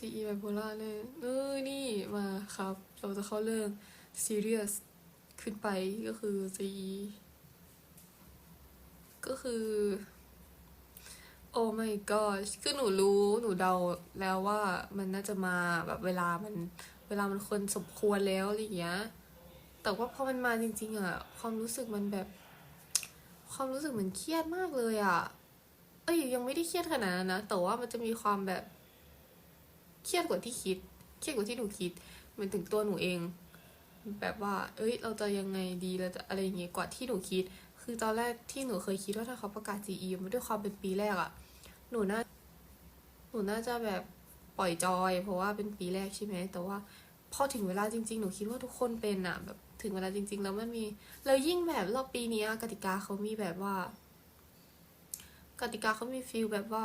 CE ไบโพล่าเลยเออนี่มาครับ เราจะเข้าเรื่อง serious ขึ้นไปก็คือ CE ก็คือ โอ้ my god คือหนูรู้หนูเดาแล้วว่ามันน่าจะมาแบบเวลามันเวลามันควรสมควรแล้วอะไรอย่างเงี้ย แต่ว่าพอมันมาจริง ๆอะความรู้สึกมันแบบ ความรู้สึกเหมือนเครียดมากเลยอะเอ้ยยังไม่ได้เครียดขนาดนั้นนะ แต่ว่ามันจะมีความแบบ เครียดกว่าที่คิด เครียดกว่าที่หนูคิดมันถึงตัวหนูเอง แบบว่า เอ้ย เราจะยังไงดีเราจะอะไรอย่างเงี้ยกว่าที่หนูคิด คือตอนแรกที่หนูเคยคิดว่าถ้าเขาประกาศ GE มาด้วยความเป็นปีแรกอะหนูน่าหนูน่าจะแบบปล่อยจอย เพราะว่าเป็นปีแรกใช่ไหมแต่ว่าพอถึงเวลาจริง ๆ หนูคิดว่าทุกคนเป็นอะแบบถึงเวลาจริง ๆ แล้วมันมีแล้วยิ่งแบบรอบปีนี้กติกาเขามีแบบว่า กติกาเขามีฟีลแบบว่า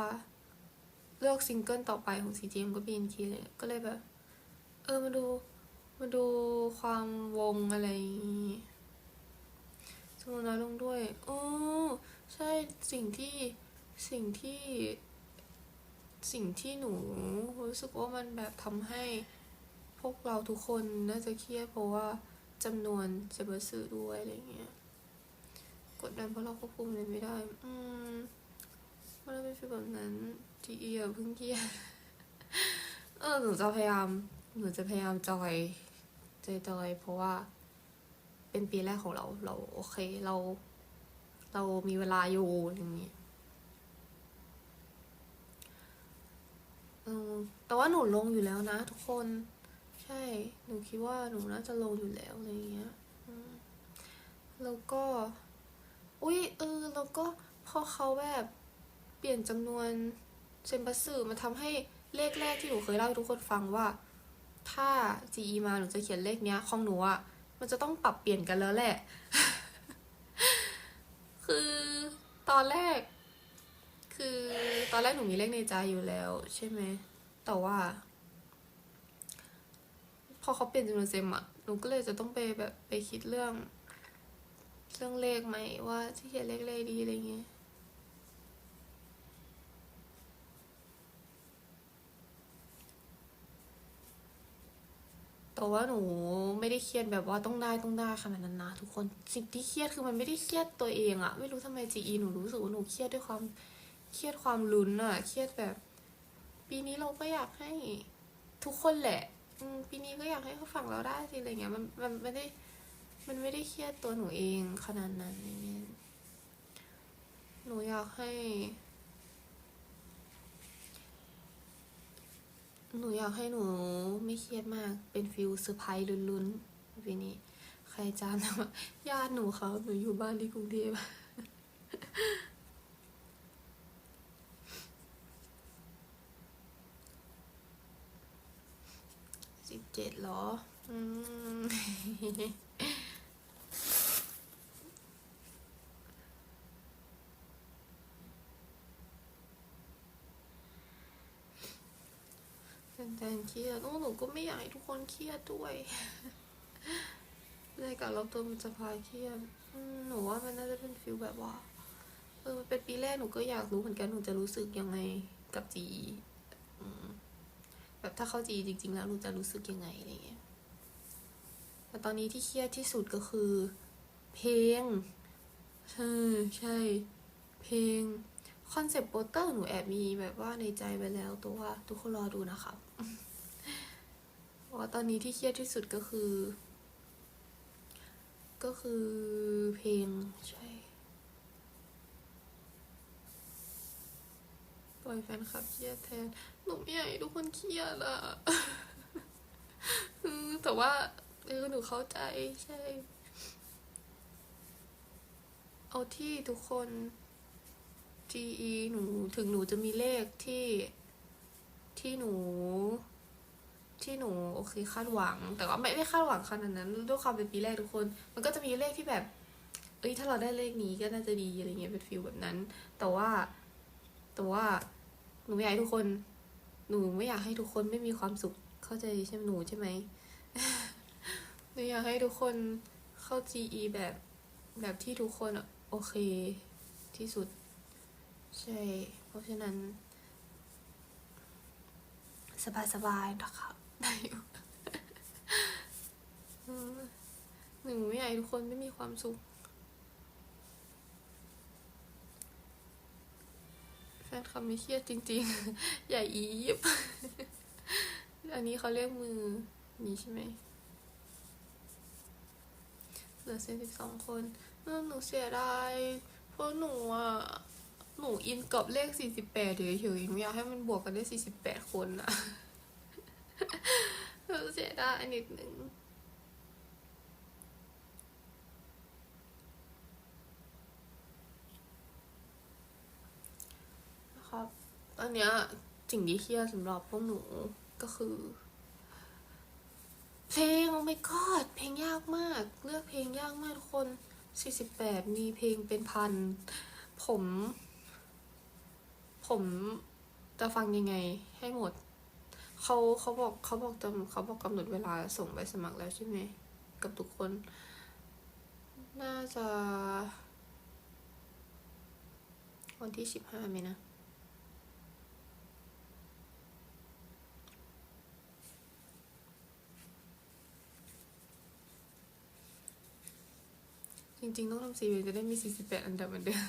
เลือกซิงเกิลต่อไปของ CGM ก็ BNK เลยก็เลยแบบ เออมาดูมาดูความวงอะไรจำนวนน้อยลงด้วยโอ้ใช่สิ่งที่สิ่งที่ สิ่งที่หนูรู้สึกว่ามันแบบทำให้พวกเราทุกคนน่าจะเครียดเพราะว่าจำนวนเซเบอร์สื่อด้วยอะไรเงี้ย กดดันเพราะเราควบคุมอะไรไม่ได้ อืม มันเป็นฟีลแบบนั้นทีเอียเพิ่งเครียเออหนูจะพยายามหนูจะพยายามจอยจอยจอยเพราะว่าเป็นปีแรกของเราเราโอเคเรา เรามีเวลาอยู่อย่างนี้เออแต่ว่าหนูลงอยู่แล้วนะ ทุกคน ใช่ หนูคิดว่าหนูน่าจะลงอยู่แล้วอะไรอย่างเงี้ยแล้วก็ อุ้ยเออแล้วก็พอเขาแบบ ปลี่ยนจำนวนเซนบัสสื่อมาทำให้เลขแรกที่หนูเคยเล่าให้ทุกคนฟังว่า ถ้า GE มาหนูจะเขียนเลขเนี้ยของหนูอะมันจะต้องปรับเปลี่ยนกันแล้วแหละ คือตอนแรก คือตอนแรกหนูมีเลขในใจอยู่แล้ว ใช่ไหม แต่ว่า พอเขาเปลี่ยนจำนวนเซมอะหนูก็เลยจะต้องไปแบบไปคิดเรื่อง เรื่องเลขไหมว่าจะเขียนเลขอะไรดีอะไรเงี้ย แต่ว่าหนูไม่ได้เครียดแบบว่าต้องได้ต้องได้ขนาดนั้นนะทุกคนสิ่งที่เครียดคือมันไม่ได้เครียดตัวเองอะไม่รู้ทำไมจีอีหนูรู้สึกว่าหนูเครียดด้วยความเครียดความลุ้นอะเครียดแบบ ปีนี้เราก็อยากให้ทุกคนแหละปีนี้ก็อยากให้เขาฟังเราได้สิอะไรเงี้ยมันมันไม่ได้มันไม่ได้เครียดตัวหนูเองขนาดนั้นอะไรเงี้ยหนูอยากให้ หนูอยากให้หนูไม่เครียดมาก เป็นฟิลเซอร์ไพรส์ลุ้นๆวีนี้ใครจำนะว่าญาติหนูเขาหนูอยู่บ้านที่กรุงเทพสิบเจ็ดหรอ อืม แฟนเครียดโอ้หนูก็ไม่อยากให้ทุกคนเครียดด้วยรายการรอบตัวมันจะพายเครียดหนูว่ามันน่าจะเป็นฟิลแบบว่า เออเป็นปีแรกหนูก็อยากรู้เหมือนกันหนูจะรู้สึกยังไงกับจีแบบถ้าเข้าจีจริง ๆ แล้วหนูจะรู้สึกยังไงอะไรเงี้ยแต่ตอนนี้ที่เครียดที่สุดก็คือ เพลงใช่ใช่ เพลงคอนเซปต์โปสเตอร์หนูแอบมีแบบว่าในใจไปแล้วตัวว่าทุกคนรอดูนะคะ ว่าตอนนี้ที่เครียดที่สุดก็คือ ก็คือเพลงใช่ปล่อยแฟนคลับเครียดแทนหนูไม่อยากให้ทุกคนเครียดอะแต่ว่าเออหนูเข้าใจใช่ เอาที่ทุกคน GE หนูถึงหนูจะมีเลขที่ ที่หนู ที่หนูโอเคคาดหวัง แต่ว่าไม่ไม่คาดหวังขนาดนั้นด้วยความเป็นปีแรกทุกคน มันก็จะมีเลขที่แบบเอ้ยถ้าเราได้เลขนี้ก็น่าจะดีอะไรเงี้ยเป็นฟิลแบบนั้น แต่ว่าแต่ว่าหนูไม่อยากให้ทุกคน หนูไม่อยากให้ทุกคนไม่มีความสุขเข้าใจใช่ไหมหนูใช่ไหมหนูอยากให้ทุกคนเข้า GE แบบแบบที่ทุกคนโอเคที่สุด ใช่ เพราะฉะนั้น สบายๆนะครับได้อยู่หนึ่งไม่อยากให้ทุกคนไม่มีความสุข แฟนคลับไม่เครียดจริงๆ อย่าอีบอันนี้เขาเรียกมือนี้ใช่ไหมเหลือเซนสิบสองคนหนูเสียดายเพราะหนูอะ หนูอินกับเลขสี่สิบแปดเฉยๆหนูอยากให้มันบวกกันได้สี่สิบแปดคนอะเสียดายนิดนึงนะครับตอนเนี้ยสิ่งที่เครียดสำหรับพวกหนูก็คือ เพลงโอ้ my god เพลงยากมาก เลือกเพลงยากมากทุกคน 48 มีเพลงเป็นพัน ผม ผมจะฟังยังไงให้หมด เขาเขาบอกเขาบอกจำเขาบอกกำหนดเวลาส่งใบสมัครแล้วใช่ไหมกับทุกคน น่าจะ วันที่15ไหมนะจริงๆ ต้องทำซีเวจะได้มี 48 อันดับเหมือนเดิม